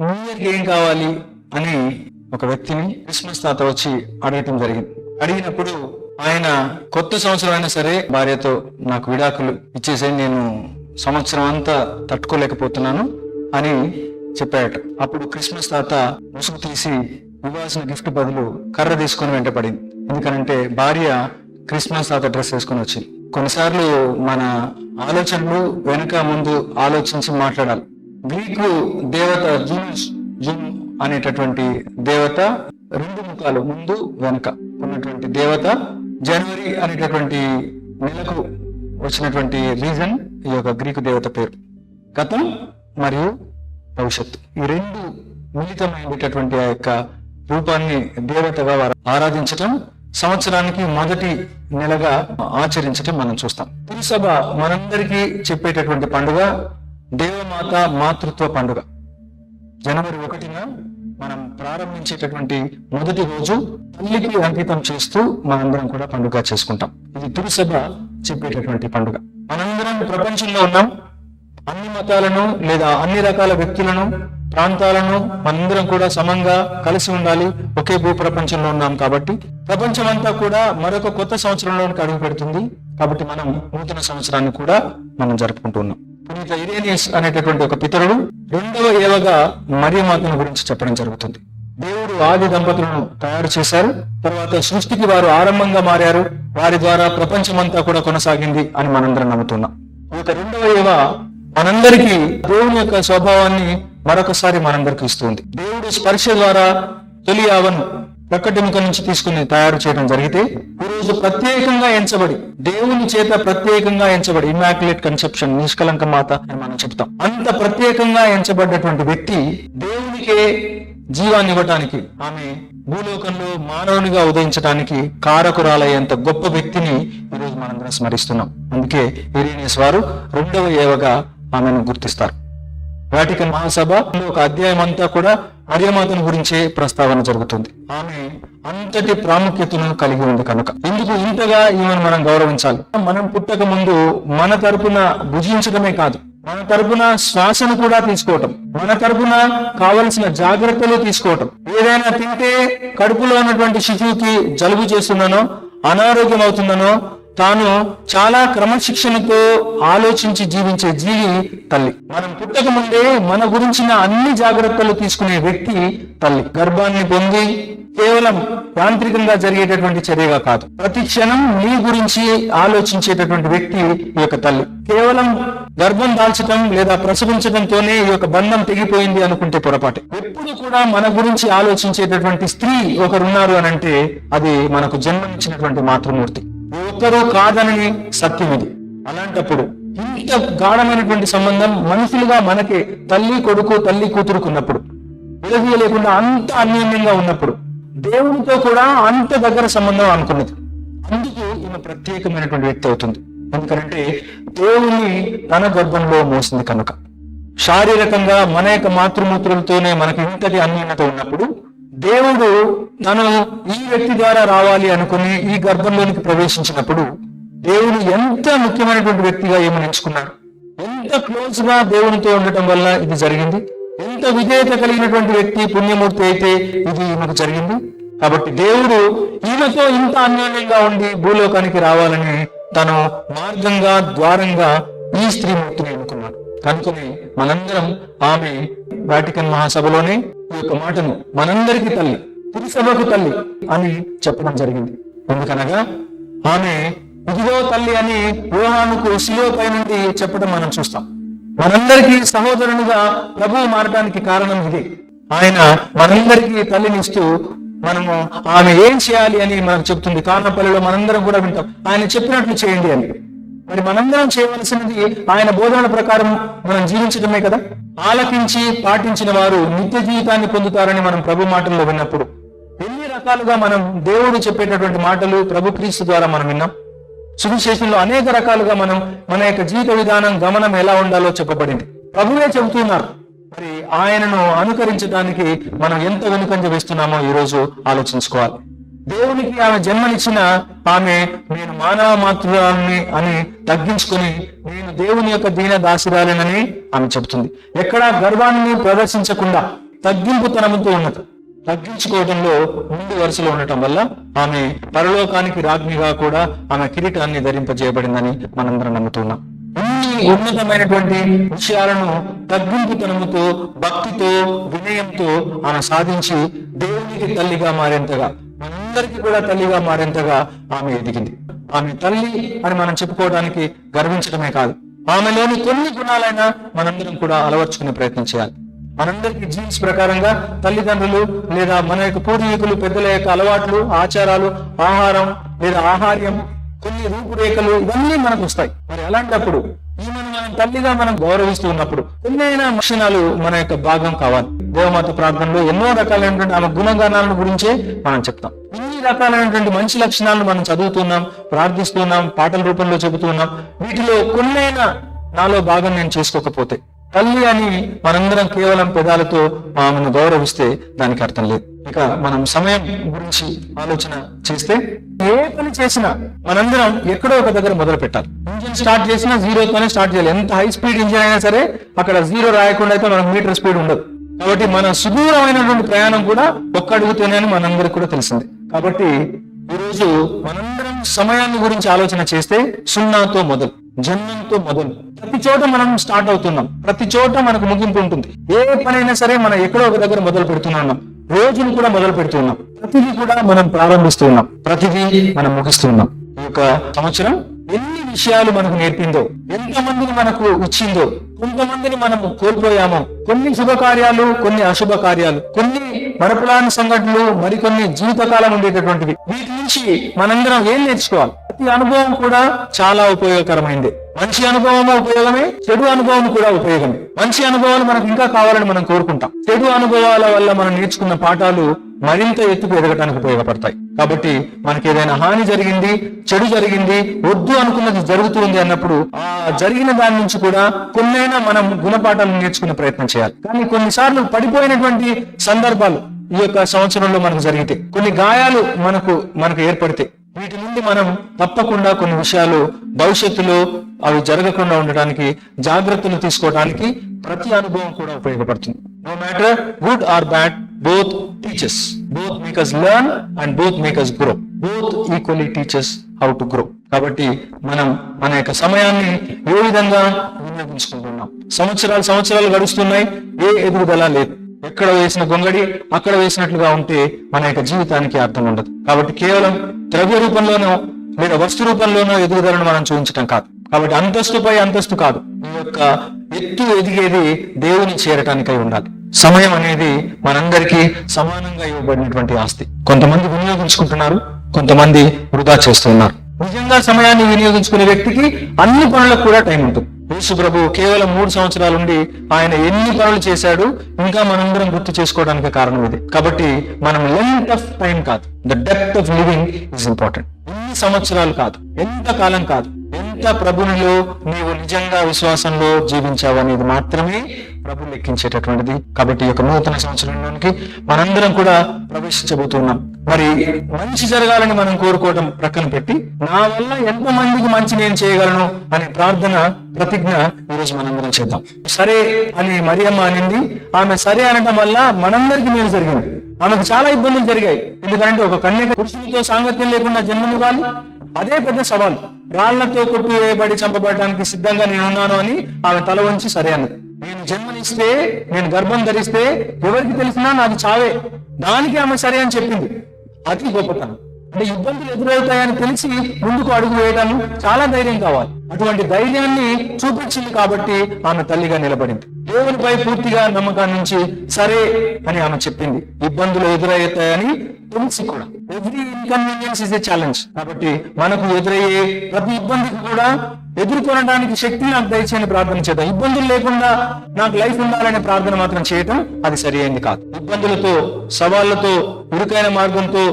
New ఇయర్కి ఏం కావాలి అని ఒక వ్యక్తిని క్రిస్మస్ తాత వచ్చి అడగటం జరిగింది. అడిగినప్పుడు ఆయన కొత్త సంవత్సరం అయినా సరే భార్యతో నాకు విడాకులు ఇచ్చేసే నేను సంవత్సరం అంతా తట్టుకోలేకపోతున్నాను అని చెప్పాడు అప్పుడు క్రిస్మస్ తాత ముసుగు తీసి ఇవ్వాల్సిన గిఫ్ట్ బదులు కర్ర తీసుకొని వెంటపడింది ఎందుకనంటే భార్య క్రిస్మస్ తాత డ్రెస్ వేసుకొని వచ్చింది. కొన్నిసార్లు మన ఆలోచనలు వెనుక ముందు ఆలోచించి మాట్లాడాలి. గ్రీకు దేవత జూనస్ జూన్ అనేటటువంటి దేవత రెండు ముఖాలు ముందు వెనుక ఉన్నటువంటి దేవత జనవరి అనేటటువంటి నెలకు వచ్చినటువంటి రీజన్ ఈ యొక్క గ్రీకు దేవత పేరు. గతం మరియు భవిష్యత్తు. ఈ రెండు మిళితమైనటువంటి ఆ యొక్క రూపాన్ని దేవతగా వారు ఆరాధించటం సంవత్సరానికి మొదటి నెలగా ఆచరించటం మనం చూస్తాం. తిరుసభ మనందరికీ చెప్పేటటువంటి పండుగ దేవమాత మాతృత్వ పండుగ. జనవరి ఒకటిన మనం ప్రారంభించేటటువంటి మొదటి రోజు తల్లికి అంకితం చేస్తూ మనందరం కూడా పండుగ చేసుకుంటాం. ఇది తురుసభ చెప్పేటటువంటి పండుగ. మనందరం ప్రపంచంలో ఉన్నాం. అన్ని మతాలను లేదా అన్ని రకాల వ్యక్తులను ప్రాంతాలను మనందరం కూడా సమంగా కలిసి ఉండాలి. ఒకే భూ ప్రపంచంలో ఉన్నాం కాబట్టి ప్రపంచం అంతా కూడా మరొక కొత్త సంవత్సరంలోనికి అడుగు పెడుతుంది. కాబట్టి మనం నూతన సంవత్సరాన్ని కూడా మనం జరుపుకుంటున్నాం పునీత ఇరేనియస్ అనేటటువంటి ఒక పితరుడు రెండవ ఏవగా మరియమాతను గురించి చెప్పడం జరుగుతుంది. దేవుడు ఆది దంపతులను తయారు చేశారు. తర్వాత సృష్టికి వారు ఆరంభంగా మారారు. వారి ద్వారా ప్రపంచమంతా కూడా కొనసాగింది అని మనందరం నమ్ముతున్నాం. ఒక రెండవ ఏవ మనందరికీ దేవుని యొక్క స్వభావాన్ని మరొకసారి మనందరికి ఇస్తుంది దేవుడు స్పర్శ ద్వారా తొలి ఆవను ప్రకటింక నుంచి తీసుకుని తయారు చేయడం జరిగితే ఈ రోజు ప్రత్యేకంగా ఎంచబడి దేవుని చేత ప్రత్యేకంగా ఎంచబడి ఇమాక్యులేట్ కన్సెప్షన్ నిష్కలంక మాత అని మనం చెప్తాం అంత ప్రత్యేకంగా ఎంచబడ్డటువంటి వ్యక్తి దేవునికే జీవాన్ని ఇవ్వటానికి ఆమె భూలోకంలో మానవునిగా ఉదయించడానికి కారకురాలయ్యేంత గొప్ప వ్యక్తిని ఈరోజు మనందరం స్మరిస్తున్నాం. అందుకే ఇరీనియస్ వారు రెండవ ఏవగా ఆమెను గుర్తిస్తారు. వాటికన్ మహాసభ ఒక అధ్యాయం అంతా కూడా అర్యమాతను గురించే ప్రస్తావన జరుగుతుంది. ఆమె అంతటి ప్రాముఖ్యతను కలిగి ఉంది కనుక. ఎందుకు ఇంతగా ఈమెను మనం గౌరవించాలి? మనం పుట్టక ముందు మన తరపున భుజించడమే కాదు మన తరపున శ్వాసను కూడా తీసుకోవటం మన తరపున కావలసిన జాగ్రత్తలు తీసుకోవటం. ఏదైనా తింటే కడుపులో ఉన్నటువంటి శిశువుకి జలుబు చేస్తుందనో అనారోగ్యం అవుతుందనో తాను చాలా క్రమశిక్షణతో ఆలోచించి జీవించే జీవి తల్లి. మనం పుట్టక ముందే మన గురించిన అన్ని జాగ్రత్తలు తీసుకునే వ్యక్తి తల్లి. గర్భాన్ని పొంది కేవలం యాంత్రికంగా జరిగేటటువంటి చర్యగా కాదు. ప్రతి క్షణం నీ గురించి ఆలోచించేటటువంటి వ్యక్తి ఈ యొక్క తల్లి. కేవలం గర్భం దాల్చడం లేదా ప్రసవించడంతోనే ఈ యొక్క బంధం తెగిపోయింది అనుకుంటే పొరపాటే. ఎప్పుడు కూడా మన గురించి ఆలోచించేటటువంటి స్త్రీ ఒకరున్నారు అని అంటే అది మనకు జన్మనిచ్చినటువంటి మాతృమూర్తి. ఒక్కరూ కాదని సత్యం ఇది. అలాంటప్పుడు ఇంత గాఢమైనటువంటి సంబంధం మనుషులుగా మనకే తల్లి కొడుకు తల్లి కూతురుకున్నప్పుడు విడదీయలేకుండా అంత అన్యోన్యంగా ఉన్నప్పుడు దేవునితో కూడా అంత దగ్గర సంబంధం అనుకున్నది. అందుకు ఈమె ప్రత్యేకమైనటువంటి వ్యక్తి అవుతుంది. ఎందుకంటే దేవుని తన గర్భంలో మోసింది కనుక. శారీరకంగా మన యొక్క మాతృమూత్రులతోనే మనకి ఇంతటి అన్యోన్యత ఉన్నప్పుడు దేవుడు తను ఈ వ్యక్తి ద్వారా రావాలి అనుకుని ఈ గర్భంలోనికి ప్రవేశించినప్పుడు దేవుడు ఎంత ముఖ్యమైనటువంటి వ్యక్తిగా ఏమని ఎంచుకున్నాడు ఎంత క్లోజ్గా దేవునితో ఉండటం వల్ల ఇది జరిగింది? ఎంత విధేయత కలిగినటువంటి వ్యక్తి పుణ్యమూర్తి అయితే ఇది ఈమెకు జరిగింది? కాబట్టి దేవుడు ఈమెతో ఇంత అన్యోన్యంగా ఉండి భూలోకానికి రావాలని తను మార్గంగా ద్వారంగా ఈ స్త్రీమూర్తిని ఎన్నుకున్నాడు. కనుకనే మనందరం ఆమె వాటికన్ మహాసభలోనే ఈ యొక్క మాటను మనందరికీ తల్లి పురుషభకు తల్లి అని చెప్పడం జరిగింది. ఎందుకనగా ఆమె ఇదిగో తల్లి అని యోహానుకు శిలో పై నుండి చెప్పడం మనం చూస్తాం. మనందరికీ సహోదరునిగా ప్రభువు మారడానికి కారణం ఇది. ఆయన మనందరికీ తల్లినిస్తూ మనము ఆమె ఏం చేయాలి అని మనకు చెప్తుంది. కారణపల్లిలో మనందరం కూడా వింటాం. ఆయన చెప్పినట్లు చేయండి అని. మరి మనందరం చేయవలసినది ఆయన బోధనల ప్రకారం మనం జీవించడమే కదా? ఆలకించి పాటించిన వారు నిత్య జీవితాన్ని పొందుతారని మనం ప్రభు మాటల్లో విన్నప్పుడు. ఎన్ని రకాలుగా మనం దేవుడు చెప్పేటటువంటి మాటలు ప్రభు క్రీస్తు ద్వారా మనం విన్నాం. సువిశేషంలో అనేక రకాలుగా మనం మన యొక్క జీవిత విధానం గమనం ఎలా ఉండాలో చెప్పబడింది. ప్రభువే చెబుతున్నారు. మరి ఆయనను అనుకరించడానికి మనం ఎంత వెనుకంజ వేస్తున్నామో ఈ రోజు ఆలోచించుకోవాలి. దేవునికి ఆమె జన్మనిచ్చిన ఆమె నేను మానవ మాతృరాలని అని తగ్గించుకుని నేను దేవుని యొక్క దీన దాసురాలేనని ఆమె చెబుతుంది. ఎక్కడా గర్వాన్ని ప్రదర్శించకుండా తగ్గింపుతనంతో ఉన్నది తగ్గించుకోవడంలో ముందు వరుసలో ఉండటం వల్ల ఆమె పరలోకానికి రాజ్ఞిగా కూడా ఆమె కిరీటాన్ని ధరింపజేయబడిందని మనందరం నమ్ముతున్నాం. ఇన్ని ఉన్నతమైనటువంటి విషయాలను తగ్గింపుతనముతో భక్తితో వినయంతో ఆమె సాధించి దేవునికి తల్లిగా మారేంతగా మనందరికీ కూడా తల్లిగా మారేంతగా ఆమె ఎదిగింది. ఆమె తల్లి అని మనం చెప్పుకోవడానికి గర్వించడమే కాదు. ఆమెలోని కొన్ని గుణాలైనా మనందరం కూడా అలవర్చుకునే ప్రయత్నం చేయాలి. మనందరికి జీన్స్ ప్రకారంగా తల్లిదండ్రులు లేదా మన యొక్క పూర్వీకులు పెద్దల యొక్క అలవాట్లు ఆచారాలు ఆహారం లేదా ఆహార్యం కొన్ని రూపురేఖలు ఇవన్నీ మనకు వస్తాయి. మరి అలాంటప్పుడు మనం తల్లిగా మనం గౌరవిస్తూ ఉన్నప్పుడు ఎన్నైనా అయినా లక్షణాలు మన యొక్క భాగం కావాలి. దేవమాత ప్రార్థనలో ఎన్నో రకాలైనటువంటి ఆమె గుణగణాలను గురించే మనం చెప్తాం. ఇన్ని రకాలైనటువంటి మంచి లక్షణాలను మనం చదువుతున్నాం ప్రార్థిస్తున్నాం పాటల రూపంలో చెబుతున్నాం వీటిలో కొన్నైనా నాలో భాగం నేను చేసుకోకపోతే తల్లి అని మనందరం కేవలం పెదాలతో ఆమెను గౌరవిస్తే దానికి అర్థం లేదు. ఇక మనం సమయం గురించి ఆలోచన చేస్తే ఏ పని చేసినా మనందరం ఎక్కడో ఒక దగ్గర మొదలు పెట్టాలి. ఇంజిన్ స్టార్ట్ చేసినా జీరోతోనే స్టార్ట్ చేయాలి. ఎంత హై స్పీడ్ ఇంజిన్ అయినా సరే అక్కడ జీరో రాయకుండా అయితే మనకు మీటర్ స్పీడ్ ఉండదు. కాబట్టి మన సుదూరమైనటువంటి ప్రయాణం కూడా ఒక్క అడుగుతోనే అని మనందరికి కూడా తెలిసింది. కాబట్టి ఈరోజు మనందరం సమయాన్ని గురించి ఆలోచన చేస్తే సున్నాతో మొదలు జన్మంతో మొదలు. ప్రతి చోట మనం స్టార్ట్ అవుతున్నాం. ప్రతి చోట మనకు ముగింపు ఉంటుంది. ఏ పనైనా సరే మనం ఎక్కడో ఒక దగ్గర మొదలు పెడుతున్నాం రోజును కూడా మొదలు పెడుతున్నాం. ప్రతిదీ కూడా మనం ప్రారంభిస్తున్నాం. ప్రతిదీ మనం ముగిస్తున్నాం. ఈ యొక్క సంవత్సరం ఎన్ని విషయాలు మనకు నేర్పిందో ఎంతమందిని మనకు ఇచ్చిందో కొంతమందిని మనం కోల్పోయాము. కొన్ని శుభకార్యాలు కొన్ని అశుభ కార్యాలు కొన్ని మరపులాని సంఘటనలు మరికొన్ని జీవితకాలం ఉండేటటువంటివి. వీటి నుంచి మనందరం ఏం నేర్చుకోవాలి? ప్రతి అనుభవం కూడా చాలా ఉపయోగకరమైంది. మంచి అనుభవం ఉపయోగమే? చెడు అనుభవం కూడా ఉపయోగమే. మంచి అనుభవాలు మనకు ఇంకా కావాలని మనం కోరుకుంటాం. చెడు అనుభవాల వల్ల మనం నేర్చుకున్న పాఠాలు మరింత ఎత్తుకు ఎదగటానికి ఉపయోగపడతాయి. కాబట్టి మనకి ఏదైనా హాని జరిగింది చెడు జరిగింది వద్దు అనుకున్నది జరుగుతుంది అన్నప్పుడు ఆ జరిగిన దాని నుంచి కూడా ఎప్పుడైనా మనం గుణపాఠాలు నేర్చుకునే ప్రయత్నం చేయాలి. కానీ కొన్నిసార్లు పడిపోయినటువంటి సందర్భాలు ఈ యొక్క సంవత్సరంలో మనకు జరిగితే కొన్ని గాయాలు మనకు మనకు ఏర్పడితే వీటి నుండి మనం తప్పకుండా కొన్ని విషయాలు భవిష్యత్తులో అవి జరగకుండా ఉండడానికి జాగ్రత్తలు తీసుకోవడానికి ప్రతి అనుభవం కూడా ఉపయోగపడుతుంది. No matter good or bad both teachers both makers learn and both makers grow both equally teachers how to grow కాబట్టి మనం మన యొక్క సమయాన్ని ఏ విధంగా వినియోగించుకుంటున్నాం? సంవత్సరాలు సంవత్సరాలు గడుస్తున్నాయి ఏ ఎదుగుదల లేదు. ఎక్కడ వేసిన గొంగడి అక్కడ వేసినట్లుగా ఉంటే మన యొక్క జీవితానికి అర్థం ఉండదు. కాబట్టి కేవలం ద్రవ్య రూపంలోనో లేదా వస్తు రూపంలోనో ఎదుగుదలను మనం చూపించటం కాదు. కాబట్టి అంతస్తుపై అంతస్తు కాదు. ఈ యొక్క ఎత్తు ఎదిగేది దేవుని చేరటానికై ఉండాలి. సమయం అనేది మనందరికీ సమానంగా ఇవ్వబడినటువంటి ఆస్తి. కొంతమంది వినియోగించుకుంటున్నారు కొంతమంది వృధా చేస్తున్నారు నిజంగా సమయాన్ని వినియోగించుకునే వ్యక్తికి అన్ని పనులకు కూడా టైం ఉంటుంది. యేసు ప్రభు కేవలం మూడు సంవత్సరాల నుండి ఆయన ఎన్ని పనులు చేశాడు ఇంకా మనందరం గుర్తు చేసుకోవడానికి కారణం ఇది. కాబట్టి మనం లెంత్ ఆఫ్ టైం కాదు. The depth of living is important ఎన్ని సంవత్సరాలు కాదు. ఎంత కాలం కాదు. ఎంత ప్రభునిలో నీవు నిజంగా విశ్వాసంలో జీవించావు అనేది మాత్రమే ప్రభు లెక్కించేటటువంటిది. కాబట్టి ఈ యొక్క నూతన సంవత్సరంలోనికి మనందరం కూడా ప్రవేశించబోతున్నాం. మరి మంచి జరగాలని మనం కోరుకోవడం ప్రక్కన పెట్టి నా వల్ల ఎంత మందికి మంచి నేను చేయగలను అనే ప్రార్థన ప్రతిజ్ఞ ఈరోజు మనందరం చేద్దాం. సరే అని మరియమ్మ అనింది. ఆమె సరే అనడం వల్ల మనందరికి మేలు జరిగింది. ఆమెకు చాలా ఇబ్బందులు జరిగాయి. ఎందుకంటే ఒక కన్యక పురుషులతో సాంగత్యం లేకుండా జన్మనివ్వాలి. అదే పెద్ద సవాల్. రాళ్ళతో కొట్టివేయబడి చంపబడడానికి సిద్ధంగా నేనున్నాను అని ఆమె తల వంచి సరే అన్నది. నేను జన్మనిస్తే నేను గర్భం ధరిస్తే ఎవరికి తెలిసినా నాది చావే. దానికి ఆమె సరే అని చెప్పింది. అతి గొప్పతనం. అంటే ఇబ్బందులు ఎదురవుతాయని తెలిసి ముందుకు అడుగు వేయడం చాలా ధైర్యం కావాలి. అటువంటి ధైర్యాన్ని చూపించింది కాబట్టి ఆమె తల్లిగా నిలబడింది. దేవునిపై పూర్తిగా నమ్మకాన్ని నుంచి సరే అని ఆమె చెప్పింది. ఇబ్బందులు ఎదురవుతాయని తెలిసి కూడా. Every inconvenience is a challenge కాబట్టి మనకు ఎదురయ్యే ప్రతి ఇబ్బందికి కూడా ఎదుర్కొనడానికి శక్తి నాకు దయచేయని ప్రార్థన చేద్దాం. ఇబ్బందులు లేకుండా నాకు లైఫ్ ఉండాలనే ప్రార్థన మాత్రం చేయటం అది సరి అయింది కాదు. ఇబ్బందులతో సవాళ్ళతో ఇరుకైన మార్గంతో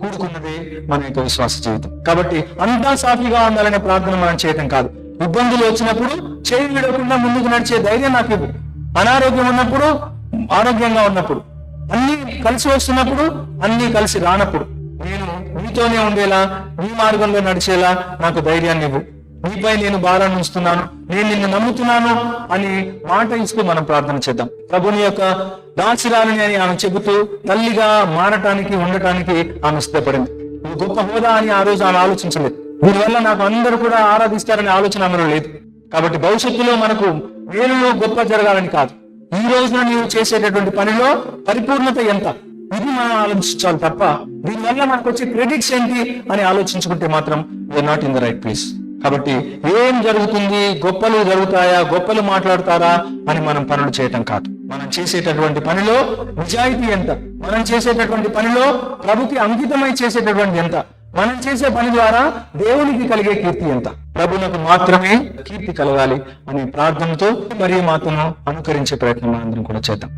కూడుకున్నదే మన యొక్క విశ్వాస జీవితం. కాబట్టి అంతా సాఫీగా ఉండాలనే ప్రార్థన మనం చేయటం కాదు. ఇబ్బందులు వచ్చినప్పుడు చేయి విడకుండా ముందుకు నడిచే ధైర్యం నాకు ఇవ్వు. అనారోగ్యం ఉన్నప్పుడు ఆరోగ్యంగా ఉన్నప్పుడు అన్ని కలిసి వస్తున్నప్పుడు అన్ని కలిసి రానప్పుడు నేను నీతోనే ఉండేలా నీ మార్గంలో నడిచేలా నాకు ధైర్యాన్ని ఇవ్వు. నీపై నేను భారాన్ని ఉంచుతున్నాను నేను నిన్ను నమ్ముతున్నాను అని మాట ఇస్తూ మనం ప్రార్థన చేద్దాం. ప్రభుని యొక్క దాచిరాలని అని ఆమె చెబుతూ తల్లిగా మారటానికి ఉండటానికి ఆమె సిద్ధపడింది ఇది గొప్ప హోదా అని ఆ రోజు ఆమె ఆలోచించలేదు. దీనివల్ల నాకు అందరూ కూడా ఆరాధిస్తారనే ఆలోచన ఆమెలో లేదు. కాబట్టి భవిష్యత్తులో మనకు మేలులో గొప్ప జరగాలని కాదు. ఈ రోజున నీవు చేసేటటువంటి పనిలో పరిపూర్ణత ఎంత? ఇది మనం ఆలోచించాలి తప్ప దీనివల్ల మనకు వచ్చే క్రెడిట్స్ ఏంటి అని ఆలోచించుకుంటే మాత్రం you're not in the right place కాబట్టి ఏం జరుగుతుంది గొప్పలు జరుగుతాయా గొప్పలు మాట్లాడతారా అని మనం పనులు చేయటం కాదు. మనం చేసేటటువంటి పనిలో నిజాయితీ ఎంత? మనం చేసేటటువంటి పనిలో ప్రభుకి అంకితమై చేసేటటువంటి ఎంత? మనం చేసే పని ద్వారా దేవునికి కలిగే కీర్తి ఎంత? ప్రభునకు మాత్రమే కీర్తి కలగాలి అనే ప్రార్థనతో మరియు మాత్రను అనుకరించే ప్రయత్నం మనందరం కూడా చేద్దాం.